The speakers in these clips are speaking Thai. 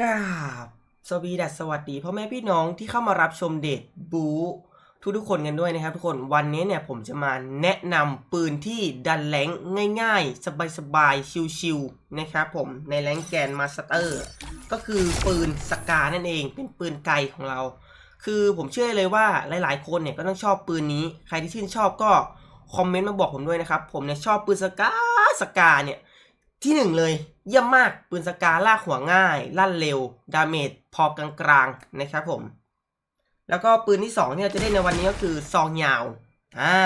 กราบสวีดัสสวัสดีพ่อแม่พี่น้องที่เข้ามารับชมเดทบูทุกทุกๆคนกันด้วยนะครับทุกคนวันนี้เนี่ยผมจะมาแนะนำปืนที่ดันแรงง่ายๆ สบายๆ ชิวๆนะครับผมในแรงแกนมาสเตอร์ก็คือปืนสกานั่นเองเป็นปืนไกลของเรา คือผมเชื่อเลยว่าหลายๆ คนเนี่ยก็ต้องชอบปืนนี้ ใครที่ชื่นชอบก็คอมเมนต์มาบอกผมด้วยนะครับผมเนี่ยชอบปืนสกาสกาเนี่ยที่หนึ่งเลย เยี่ยมมากปืนสกาลากหัวง่าย ลั่นเร็ว ดาเมจพอกลางๆนะครับผม แล้วก็ปืนที่สองที่เราจะได้ในวันนี้ก็คือซองยาวอ่า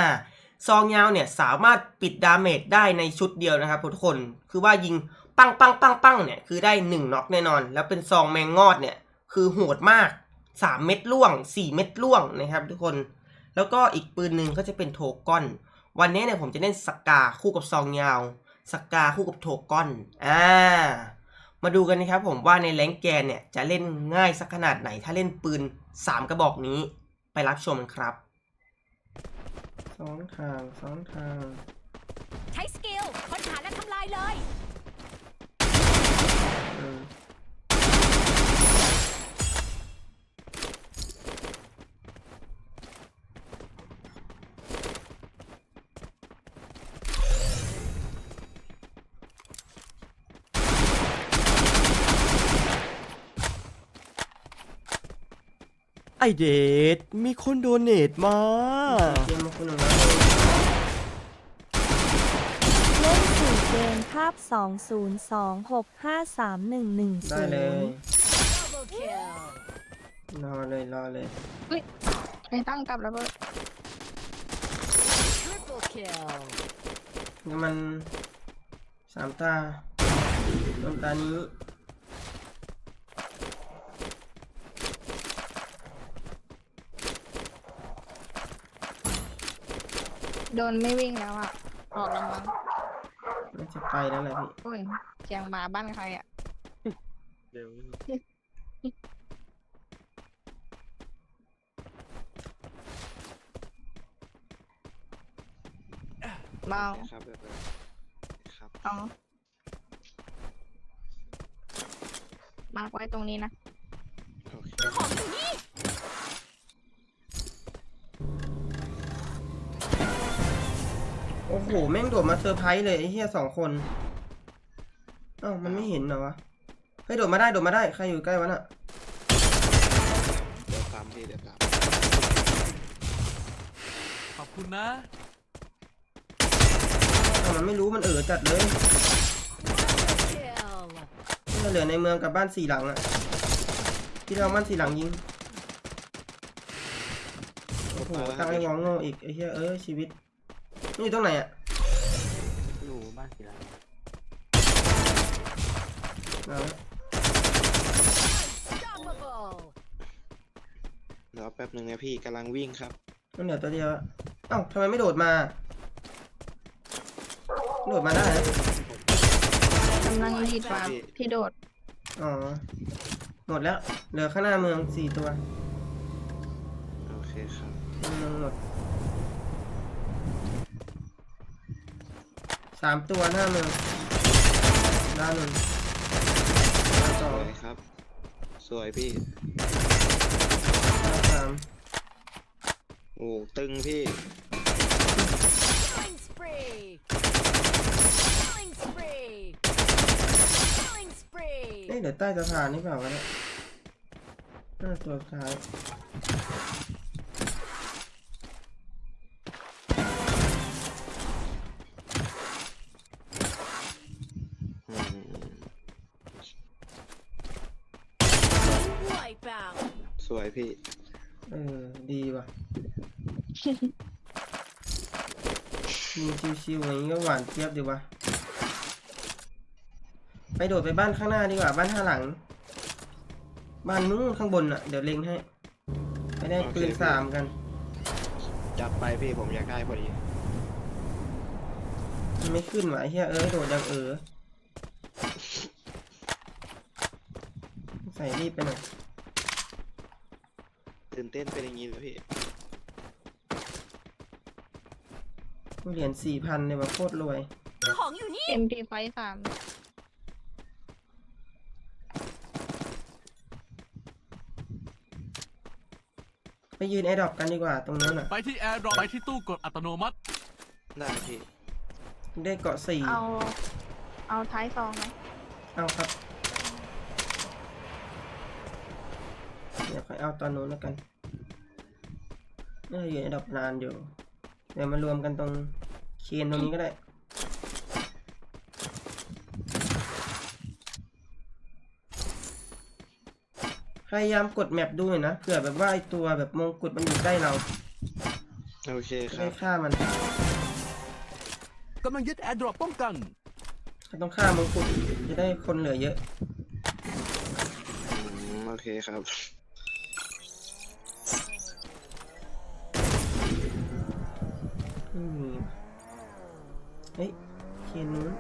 ซองยาวเนี่ยสามารถปิดดาเมจได้ในชุดเดียวนะครับทุกคนคือว่ายิงปังปังปังปังเนี่ยคือได้หนึ่งน็อกแน่นอน แล้วเป็นซองแมงงอดเนี่ยคือโหดมากสามเม็ดล่วงสี่เม็ดล่วงนะครับทุกคนแล้วก็อีกปืนหนึ่งก็จะเป็นโทก้อน วันนี้เนี่ยผมจะเล่นสกาคู่กับซองยาว สกาคู่กับโทก้อนอ่ามาดูกันนะครับผมว่าในแรงแกนเนี่ยจะเล่นง่ายสักขนาดไหน ถ้าเล่นปืน 3 กระบอกนี้ไปรับชมกันครับสองทางสองทาง ใช้สกิลค้นหาและทำลายเลย เออ ไอเดดมีคนโดเนทมา เกมมาคุณหนึ่งแล้วเล่นสี่เกมคาบ2 0 2 6 5 3 1 1ได้เลย0 Double kill รอเลยรอเลยไม่ตั้งกลับแล้วเบิร์ Triple kill นี่มันสามตาโดนตานี้ โดนไม่วิ่งแล้วอะ ออกแล้วมั้งน่าจะไปแล้วแหละพี่โอ้ยเสียงหมาบ้านใครอะ เร็วเบาครับแบบครับ เอามาร์กไว้ตรงนี้นะ หแม่งโดดมาเซอร์ไพรส์เลยไอ้เหี้ยสองคนเอ้ามันไม่เห็นเหรอวะเฮ้ยโดดมาได้โดดมาได้ใครอยู่ใกล้วะน่ะเดี๋ยวตามพี่เดี๋ยวตามขอบคุณนะเอ้ามันไม่รู้มันเออจัดเลย kill นี่เหลือในเมืองกับบ้านสี่หลังอะที่เราบ้านสี่หลังยิงโอ้โหตั้งไอ้วองโง่อีกไอ้เหี้ยเอ้ยชีวิตนี่อยู่ตรงไหนอะอยู่ บ้านศิลาเอาละ Unstoppable รอแป๊บหนึ่งนะพี่กำลังวิ่งครับมันเหลือตัวเดียวอะเอ้าทำไมไม่โดดมา โดดมาได้นะกำลังดีดมาพี่โดด อ๋อ หมดแล้ว เหลือข้างหน้าเมืองสี่ตัว โอเคครับ เมืองหมด สามตัวหน้าเมืองด้านหนึ่งด้านสสองวยครับ สวยพี่ ด้านสามโอ้ตึงพี่ killing spree killing spree killing spree เอ๊ะเดี๋ยวใต้สะพานนี่เปล่าวะเนี่ยหน้าตัวสุดท้าย พี่ เออ ดีว่ะยิงชิวๆอย่างนี้ก็หวานเจี๊ยบดีว่ะไปโดดไปบ้านข้างหน้าดีกว่า บ้านห้าหลัง บ้านนู้นข้างบนอะ เดี๋ยวเล็งให้ ไปได้ปืนสามกัน จัดไปพี่ผมอยากได้พอดี มันไม่ขึ้นว่ะไอ้เหี้ยเออโดดยังเออ ใส่รีบไปหน่อย ตื่นเต้นเป็นอย่างนี้เลยพี่เหรียญสี่พันเลยว่ะโคตรรวย ของอยู่นี่ MP5 สามไปยืนแอร์ดรอปกันดีกว่าตรงนู้นอะ ไปที่แอร์ดรอปไปที่ตู้กดอัตโนมัติ ได้พี่ได้เกาะสี่เอา เอาท้ายซองไหมเอาครับ เดี๋ยวค่อยเอาตอนนู้นแล้วกันน่าจะอยู่ในดอกนานอยู่เดี๋ยวมารวมกันตรงเคียนตรงนี้ก็ได้พยายามกดแมปดูหน่อยนะเผื่อแบบว่าไอตัวแบบมงกุฎมันอยู่ใกล้เราโอเคจะคได้รับฆ่ามันกำลังยึดแอร์ดรอปป้องกันถ้าต้องฆ่ามงกุฎจะได้คนเหลือเยอะ อืมโอเคครับ คียนนู้น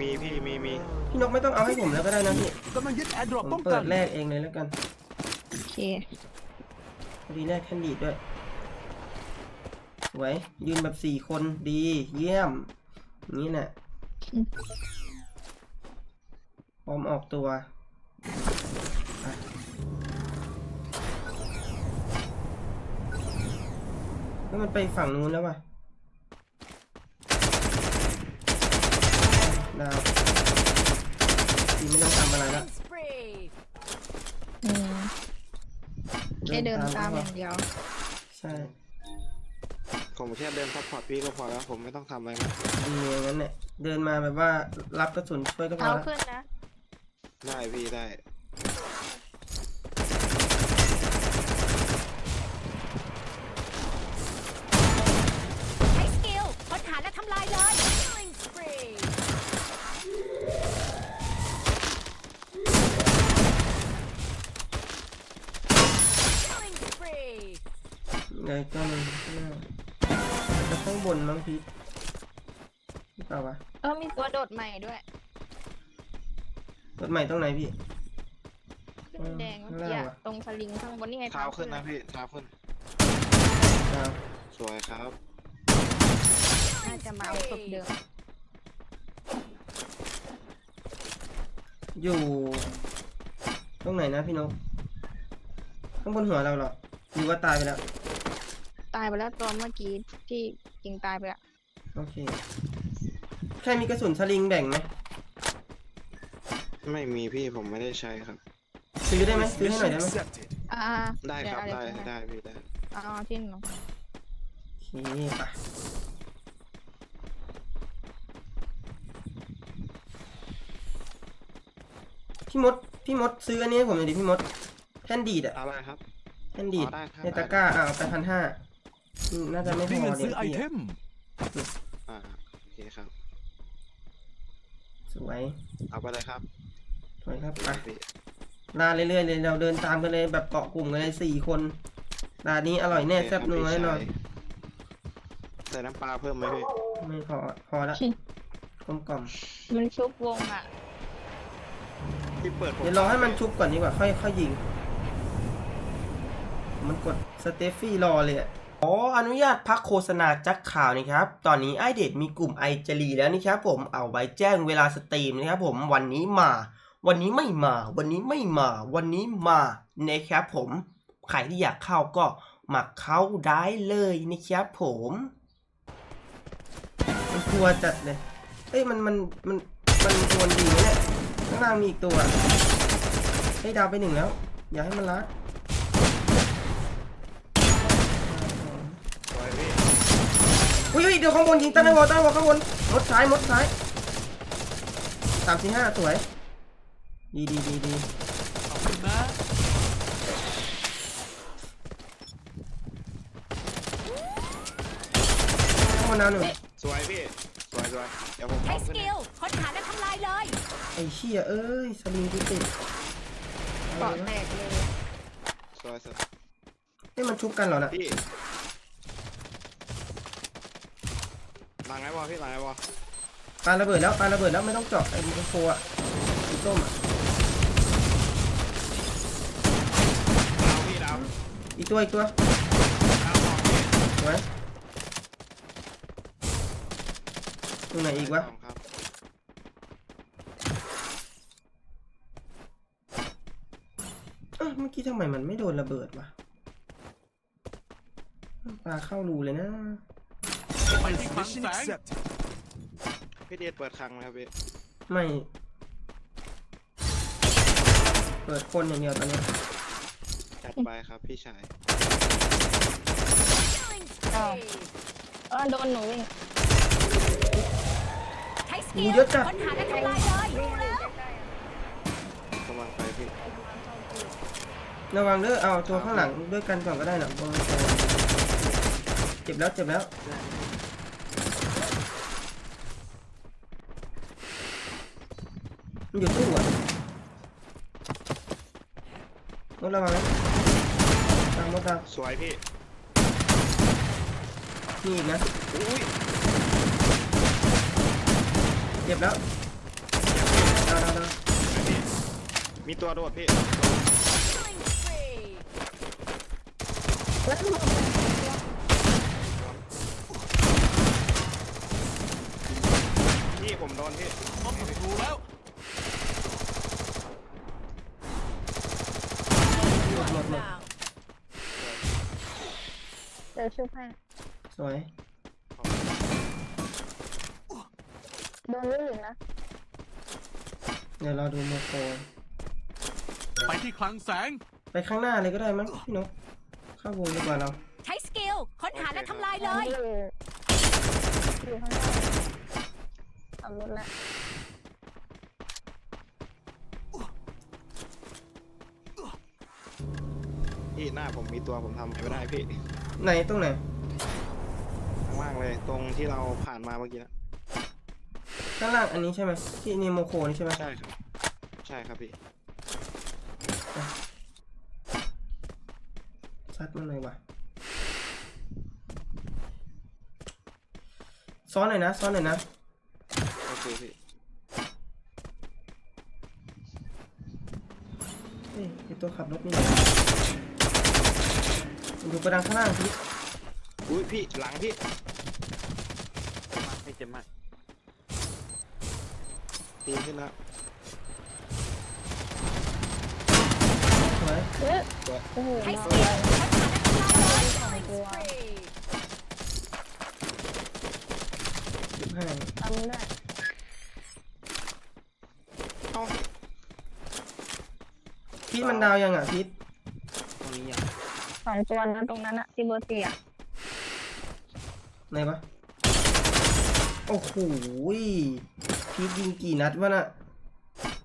มีพี่มีมีพี่นกไม่ต้องเอาให้ผมแล้วก็ได้นะพี่กำลังยึดแอร์ดรอปผมป้องเปิกัดนแรกเองเลยแล้วกันโอเค พอดีแรกแคนดีดด้วยสวยยืนแบบสี่คนดี เยี่ยมอย่างนี้น่ะพร้อมออกตัวอะแล้วมันไปฝั่งนู้นแล้วว่ะ ดาวทีไม่ต้องทำอะไรละ Killing spree. อืมแค่เดินตามอย่างเดียว ใช่ผมแค่เดินซัพพอร์ตพี่ก็พอแล้ว ผมไม่ต้องทำอะไรนะดีอย่างนั้นเนี่ย เดินมาแบบว่ารับกระสุนช่วยก็พอเอาละ ขึ้นนะ ได้พี่ได้ ใช้สกิลค้นหาและทำลายเลย Killing spree. Killing spree. เลยก็มันข้างหน้าจะข้างบ นมั้งพีทหรือเปล่าวะเออมีตัวโดดใหม่ด้วยรถใหม่ตรงไหนพี่ ขึ้นแดงเมื่อกี้อะ ตรงสลิงข้างบนนี่ไงเท้าขึ้นนะพี่เท้าขึ้น ดาวสวยครับน่าจะมาเอาศพเดิมอยู่ ตรงไหนนะพี่นกข้างบนหัวเราเหรอหรือว่าตายไปแล้วตายไปแล้วตัวเมื่อกี้ที่ ยิงตายไปแล้วโอเค ใครมีกระสุนสลิงแบ่งไหมไม่มีพี่ผมไม่ได้ใช้ครับ ซื้อได้ไหมซื้อให้หน่อยได้ไหมอ่าได้ครับเยวได้เอาเลยได้พี่ได้ เอาเอาที่หนูโอเคไปพี่มด พี่มดซื้ออันนี้ให้ผมหน่อยดิพี่มด แท่นดีดอะอะไรครับแท่นดีดอ๋อได้ครับ ในตะกร้าอะเอาไปพันห้า น่าจะไม่พมีอเงินเดี๋ซื้ยอวไอพี่เทอะมอ่าโอเคครับ สวยเอาไปเลยครับสวยครับไปพี่ลาเรื่อยๆเลยเราเดินตามกันเลยแบบเกาะกลุ่มกันเลยสี่คนลานนี้อร่อยแน่โเคแซ่บนัวครับแน่นอนพี่ชายใส่น้ำปลาเพิ่มไหมพี่ไม่พอพอละกลมกล่อมมันชุบวงอะ พี่เปิดผมเดี๋ยวรอให้มันชุบก่อนดีกว่าค่อยค่อยยิง มันกดสเตฟฟี่รอเลยอะ ขออนุญาตพักโฆษณาจักข่าวนะครับ ตอนนี้ไอเดดมีกลุ่มไอจลีแล้วนะครับผมเอาไว้แจ้งเวลาสตรีมนะครับผมวันนี้มา วันนี้ไม่มา วันนี้ไม่มา วันนี้มานะครับผมใครที่อยากเข้าก็มาเข้าได้เลยนะครับผมมันกลัวจัดเลยเอ้ยมันมันมันมันโดนดีเนี่ยข้างล่างมีอีกตัวเฮ้ยดาวไปหนึ่งแล้ว อย่าให้มันลัด สวยพี่ อุ้ยอุ้ยเดี๋ยวข้างบนยิงตั้งไว้วอลตั้งไว้วอลข้างบนมดซ้ายมดซ้ายสามสี่ห้าสวย ดีดีดีดีขอบคุณนะข้างบนดาวหนึ่งสวยพี่ สวยสวยเดี๋ยวผมใช้เอาสขึ้นกิให้ลค้นหาและทำลายเลยไอ้เชี่ยเอ้ยสลิงกูติดเกาะแตกเลยสวยสวยเฮ้ยมันชุบกันเหรอนะพี่ห ลังไอ้บอลพี่หลังไอ้บอลปาระเบิดแล้วปาระเบิดแล้วไม่ต้องเจาะไอ้ไอ้โฟอะสีส้มอะดาวพี่ดาวอีกตัวอีกตัวดาวสองพี่สวยตรงไหนอีกวะสงครับเอ้าเมื่อกี้ทำไมมันไม่โดนระเบิดวะปลาเข้ารูเลยนะ ไปที่คลังแสงพี่เดชเปิดคลังนะครับพี่ไม่ เปิดคนอย่างเดียวตอนนี้ จัดไปครับพี่ชาย Killing อ้าว spree เออโดนหนูวิ่งใช้สโอ้กิลเยอะจัด ค้นหาและทำลายเลยวิ่งรู้อยู่แล้วใกล้ๆอะกำลังไปพี่ ระวังเด้อเอาตัวข้างหลังด้วยกันก่อนก็ได้นะบนตัวเจ็บแล้วเจ็บแล้ว มันอยู่ตู้อะรถระวังนะตามรถตามสวยพี่ นี่อีกนะอุ้ยเจ็บแล้วดาวดาวดาวพี่ มีตัวโดดพี่ Killing spree แล้วหนูพี่ผมโดนพี่ พบศัตรูแล้ว หมดหมดหมด now เดี๋ยว ชุบให้สวย โดนวิ่งอีกนะเดี๋ยวเราดูโมโคไปที่คลังแสง ไปข้างหน้าเลยก็ได้มั้งพี่นกเข้าวงดีกว่าเรา ใช้สกิลค้นหาและทำลายเลยอยู่อยู่ข้างหน้าขับรถแล้วพี่หน้าผมมีตัวผมทำอะไรไม่ได้พี่ ไหนตรงไหน ข้างล่างเลยตรงที่เราผ่านมาเมื่อกี้นะข้างล่างอันนี้ใช่ไหมที่นี่โมโคนี่ใช่ไหมใช่ครับ ใช่ครับพี่ซัดมันเลยว่ะ ซ้อนหน่อยนะ ซ้อนหน่อยนะ โอเคพี่เฮ้ยไอตัวขับรถนี่มัน อยู่กระดังข้างล่างพี่อุ้ยพี่หลังพี่ไม่เจ็บมากตีขึ้นแล้วสวยเอ๊ะโอ้โหใช้สมากิลแล้วค้นหาและทำลายเลย Killing spree สิบห้าทำได้เอ้าพีทมันดาวยังอะพีทตรงนี้ยังส องตัวนะตรงนั้นอะที่เบอร์สี่อะไหนปะโอ้โหพีทยิงกี่นัดวะน่ะ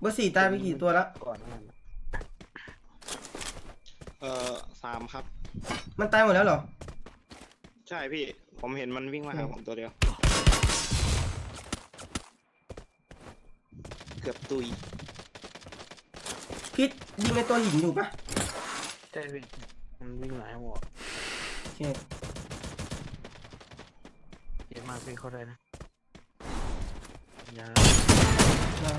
เบอร์สี่ตายไปกี่ตัวละ ก่อนนั้นเอ่อสามครับ มันตายหมดแล้วเหรอ ใช่พี่ ผมเห็นมันวิ่งมาหาผมตัวเดียว เกือบตุย พีทยิงในตัวหินอยู่ปะใช่พี่ มันวิ่งหลายหัวโอเคเยอะมากพี่เข้าได้นะยาดาว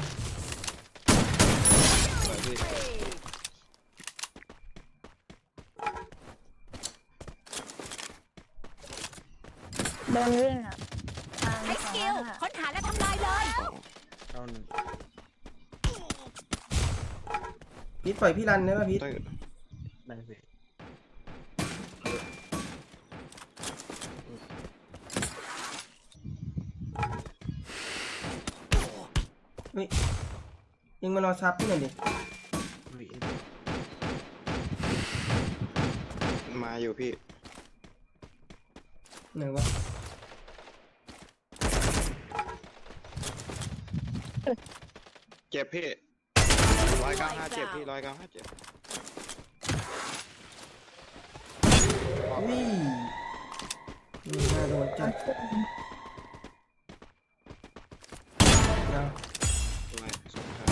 สวยพี่โดนวิ่งอะทางใช้สสองกิลอะค้นหาและทำลายเลยเอาหนึ่งพีทปล่อยพี่รันได้ปะพีทได้ได้พี่ เฮ้ยยิงมารอซับพี่หน่อยดิมาอยู่พี่ ไหนวะเจ็บพี่ร้อยเก้าห้าเจ็บพี่ร้อยเก้าห้าเจ็บวิ่งนี่น่าโดนจัดดาว สวยสวยครั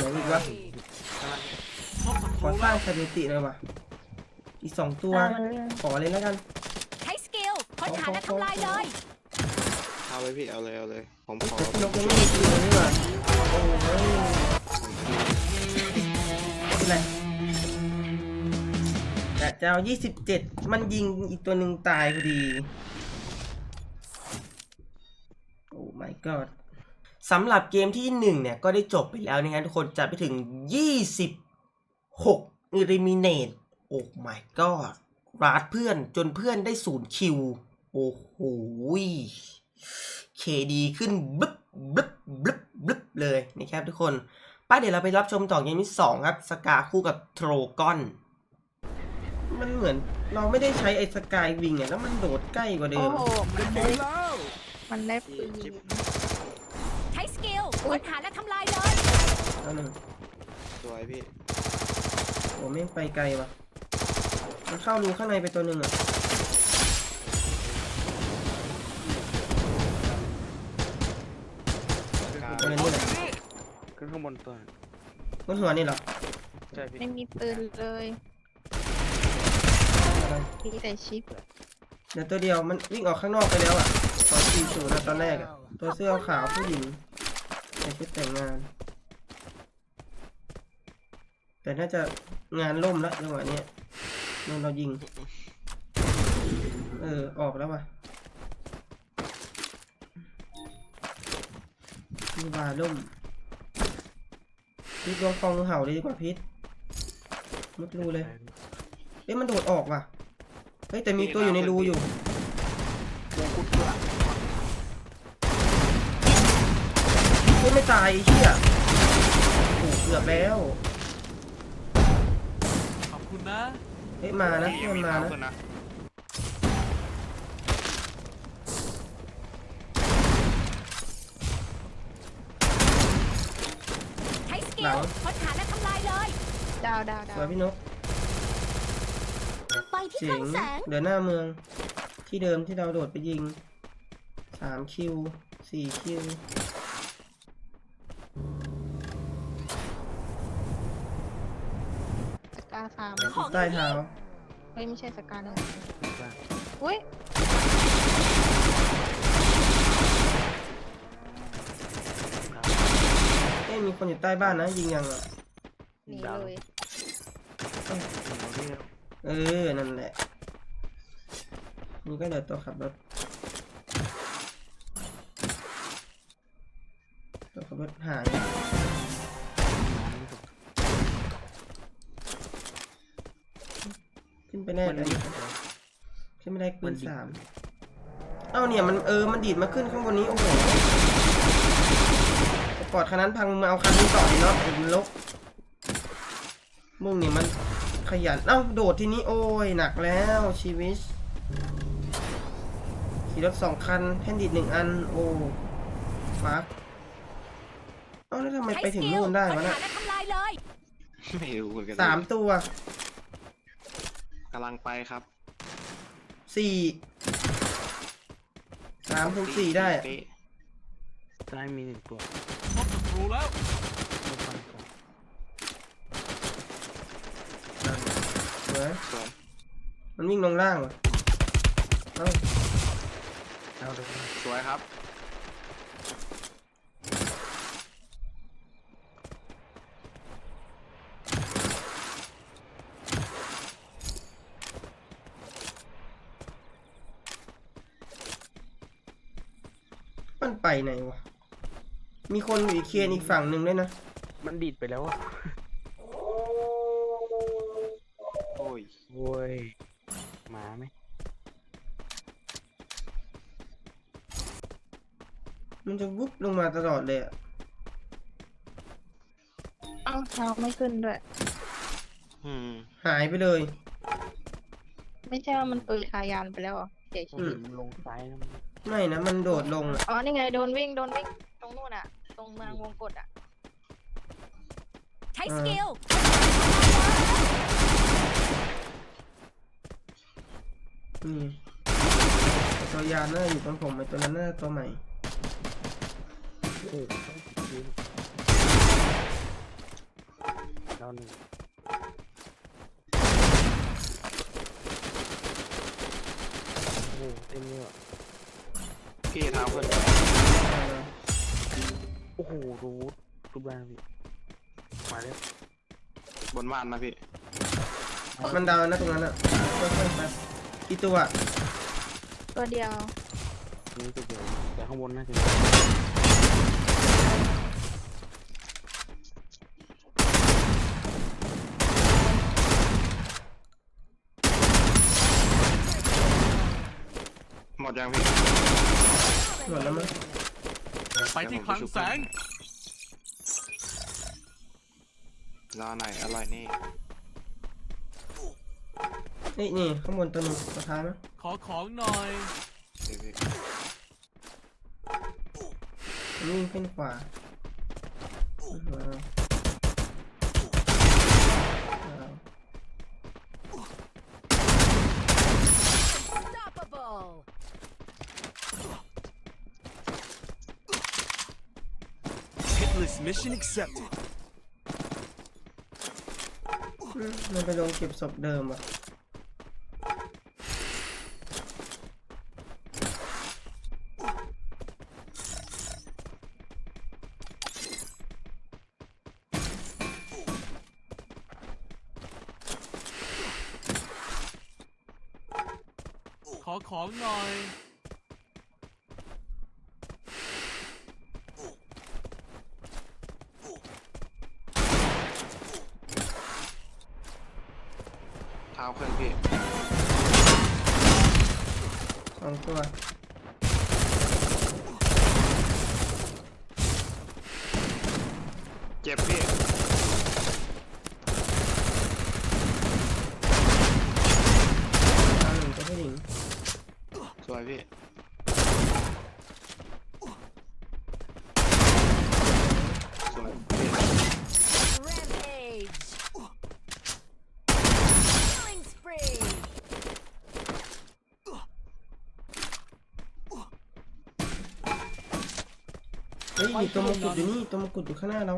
บ เหลืออีกวะพบศัขตอรูสร้าแล้งวสถิติหน่อยวะอีกสองตัวเออมันวิ่งขอเลยแล้วกันใช้สกิลค้นหาและทำลายเลยเอาเลยพี่เอาเลยเอาเลยผมขอแต่พี่นกยังไม่มีคิวเลยนี่หว่าโอ้ยไม่เป็นไรแต่จะเอายี่สิบเจ็ดมันยิงอีกตัวหนึ่งตายพอดี โอ้ my god สำหรับเกมที่ 1 เนี่ย ก็ได้จบไปแล้วนะครับทุกคนจัดไปถึง 26 eliminate โอ้ my god ราดเพื่อนจนเพื่อนได้ศูนย์คิว โอ้โหเคดีขึ้นบึ๊บบึ๊บบึ๊บบึ๊บเลยนะครับทุกคนป้าเดี๋ยวเราไปรับชมต่อเกมที่สองครับ สกาคู่กับโทรกอน มันเหมือนเราไม่ได้ใช้ไอ้สกายวิงอะแล้วมันโดดใกล้กว่าเดิโอ้มโหมันได้มันได้ปืนใช้สกิล ค้นหาและทำลายเลยแล้วหนึ่งสวยพี่โอ้ไม่งไปไกลว่ะ มันเข้ารูข้างในไปตัวหนึ่งอะตัวนี้นี่แหละขึ้นข้างบนตัวบนหัวนี่เหรอใช่พี่ไม่มีปืนเลยมีแต่ชิปเดี๋ยวตัวเดียวมันวิ่งออกข้างนอกไปแล้วอะตอนสี่ศูนย์นะตอนแรกอะตัวเสื้อขาวผู้หญิง ใส่ชุดแต่งงาน แต่น่าจะงานล่มแล้วจังหวะเนี้ยโดนเรายิง เออ ออกแล้วว่ะมีวาล่มพิษลองฟองเห่าเลยดีกว่าพิษมุดรูเลย เอ๊ะมันโดดออกว่ะ เฮ้ยแต่มีตัวอยู่ในรูอยู่ เฮ้ยไม่ตายไอ้เชี่ยโอ้เกือบแล้ว ขอบคุณนะ เฮ้ยมานะพี่มันมีมาเท้านะขึ้นนะใช้สกิหลัลงค้นหาและทำลายเลย ดาวดาวดาสววยพี่นกไปที่เจ๋คลังงแสงเหลือหน้าเมือง ที่เดิมที่เราโดดไปยิงสามคิวสี่คิว สกาสาม ใต้เท้าเฮ้ยไม่ใช่สกาหนึ่งอุ้ยเอ้ยมีคนอยู่ใต้บ้านนะ ยิงยังอะหนีเลยเออ นั่นแหละ นี่ก็เหลือตัวขับรถ ตัวขับรถหาย นไปแน่เลยขึ้นไม่ได้ปืนสามเอ้าเนี่ยมันเออมันดีดมาขึ้นข้างบนนี้โอ้โหปอดคันนั้นพังมาเอาคันนี้ต่อดีเนาะไอ้ลกมุ่งนี่มันขยันเอ้าโดดทีนี้โอ้ยหนักแล้วชีวิตขี่รถสองคันแผ่นดิดหนึ่งอันโอ้ฟักเอ้าแล้วทำไมใช้ไปสถึงกิลนู่นได้ค้นวะหาน่ะและทำลายเลยไม่รู้เหมือนกันสามตัว กำลังไปครับสี่สามถึงสี่ได้อะเป๊ะซ้ายมีหนึ่งตัวพบศัตรูแล้วตัวฟันก่อนสวยสวยมันวิ่งลงล่างว่ะเอ้า เอาเลยสวยครับ ไปไหนวะ มีคนอยู่อีกเคียนอีกฝั่งหนึ่งด้วยนะ มันดีดไปแล้วอะโอ้ยโว้ยหมาไหมมันจะวุบลงมาตลอดเลยอะเอ้าเท้าไม่ขึ้นด้วย อืมหายไปเลย ไม่ใช่ว่ามันปืนคายานไปแล้วเหรอเดี๋ยวผมเห็นมันลงซ้ายแล้วมัน ไม่นะมันโดดลงอะอ๋อ นี่ไง โดนวิ่ง โดนวิ่ง ตรงนู่นอะ ตรงเมืองวงกฏอะ ใช้สกิลนี่ตัวยานน่าอยู่ตรงผมไอตัวนั้นน่าตัวใหม่โอ้โหยิงดาวหนึ่งโอ้โหเต็มเลยอะ พี่ทาเพื่อนโอ้โหรูดรูดแรงพี่มาเลยบนบ้านนะพี่มันดาวนะตรงนั้นอะกี่ตัวตัวเดียวนี่ตัวเดียวแต่ข้างบนนะพี่หมดยังพี่ หมดแล้วมั้งไปที่คลังแสง รอหน่อยอร่อยนี่นี่นี่ข้างบนตัวหนึงสุดท้ายมั้ยขอของหน่อย เดี๋ยวพี่มันวิ่งขึ้นขวาอื้อหืออ้าว Unstoppable อืมมันไปลงเก็บศพเดิมอะ ขอของหน่อย เท้าเครื่องพี่ สองตัว เจ็บพี่ ดาวหนึ่งตัวผู้หญิง สวยพี่สวยพี่ Rampage Killing spree เฮ้ยมีตัวมงกุฎอยู่นี่ตัวมงกุฎอยู่ข้างหน้าเรา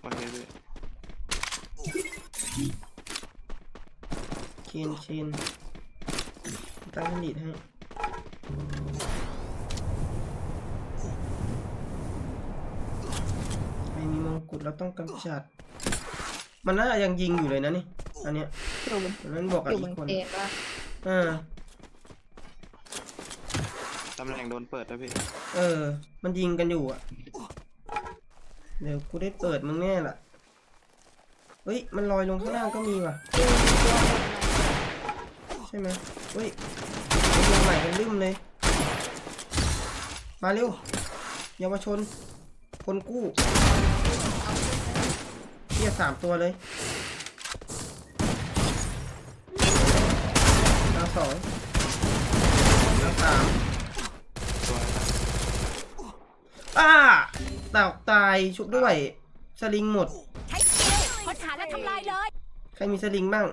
โอเคพี่เคนเคน ตั้งให้ดีดให้ใครมีมงกุฎเราต้องกำจัด มันน่าจะยังยิงอยู่เลยนะนี่ อันเนี้ยอยู่บนอันนั้นบอกกับอยู่บอีนกคนเตียงปะอ่าตำแหน่งโดนเปิดแล้วพี่เออ มันยิงกันอยู่อะ เดี๋ยวกูได้เปิดมึงแน่ล่ะ เฮ้ย มันลอยลงข้างล่างก็มีว่ะ ใช่ไหมเฮ้ย ลงใหม่กันลืมเลย มาเร็วเยาวชน คนกู้เทียสามตัวเลยดาวสองดาวสามสวยครับอ้าตากตายชุบด้วย สลิงหมด ใช้สกิลค้นหาและทำลายเลย ใครมีสลิงบ้าง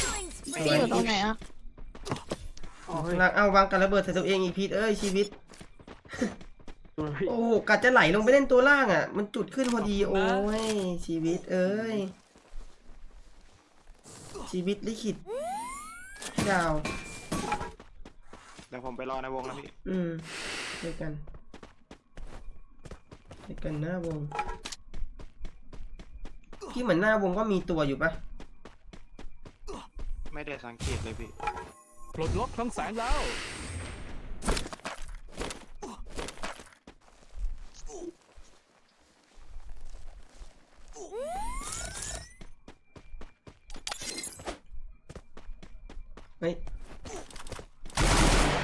Killing พี่ spree อยู่ตรงไหนอะ อ๋อเฮ้ยลากเอาวางกันระเบิดใส่ตัวเองอีกพีทเอ้ยชีวิตตัวพี่โอ้โหกัดจะไหลลงไปเล่นตัวล่างอะ มันจุดขึ้นพอดีโอ้ยชีวิตเอ้ย ชีวิตลิขิตพี่ดาว เดี๋ยวผมไปรอในวงนะพี่ อืมเจอกันเจอกันหน้าวงพี่เหมือนหน้าวงก็มีตัวอยู่ปะไม่ได้สังเกตเลยพี่ ปลดล็อกคลังแสงแล้ว เฮ้ย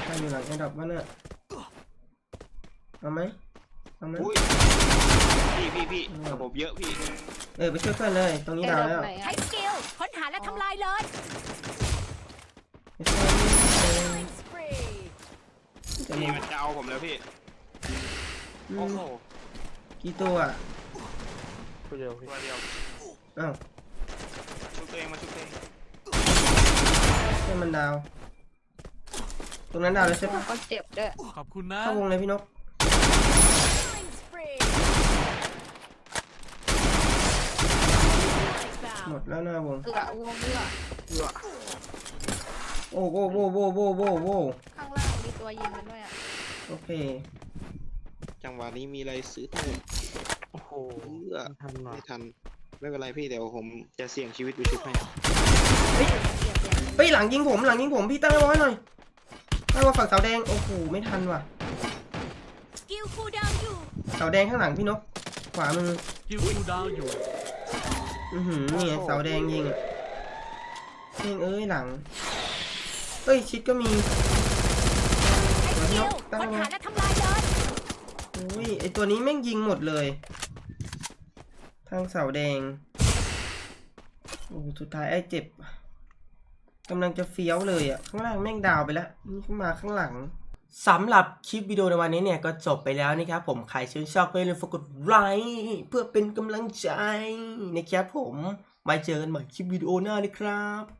ใครอยู่หลังไอ้ดอกวะเนี่ยเอาไหมเอาไหมอุ้ยพี่พี่พี่ระบบเยอะพี่ เออไปช่วยเพื่อนเลย ตรงนี้เอดาวดแล้วไหนใช้อะสกิลค้นหาและทำลายเลยไปช่วยเพื่อ น Killing spree จะพี่มีมันจะเอาผมแล้วพี่อืโอ้มโห กี่ตัวอะตัวเดียวพี่ตัวเดียวอ้าวชุบตัวเองมาชุบตัวเองเพื่อนมันดาว ตรงนั้นดาวเลยใช่ปะก็เจ็บด้วยขอบคุณนะเข้าวงเลยพี่นก Killing spree หมดแล้วหน้าวงเอือวงเอือ โอ้โว้โว้โว้โว้โว้โว้ข้างล่างมีตัวยิงกันด้วยอะโอเค จังหวะนี้มีอะไรซื้อทั้งหมดโอ้โหเอื้อไม่ทันหรอไม่ทัน ไม่เป็นไรพี่เดี๋ยวผมจะเสี่ยงชีวิตไปชุบให้เจ็บเจ็บเฮ้ยหลังยิงผมหลังยิงผมพี่ตั้งไว้หน่อยตั้งไว้ฝั่งเสาแดงโอ้โหไม่ทันว่ะสกิลคูลดาวน์อยู่เสาแดงข้างหลังพี่นกขวามือกิลคูลดาวน์อยู่อือหือนี่ไงเสาแดงยิงอะเองเอ้ยหลัง เฮ้ยชิดก็มีกิน็ลอกตั้งค้นมาหาและทำลายเลยอุ้ยไอตัวนี้แม่งยิงหมดเลย ทางเสาแดง โอ้โหสุดท้ายไอ้เจ็บกำลังจะเฟี้ยวเลยอะข้างล่างแม่งดาวไปแล้วนี่ขึ้นมาข้างหลังสำหรับคลิปวิดีโอในวันนี้เนี่ยก็จบไปแล้วนะครับผมใครชื่นชอบก็อย่าลืมฝากกดไลค์เพื่อเป็นกำลังใจนะครับผมไว้เจอกันใหม่คลิปวิดีโอหน้านะครับ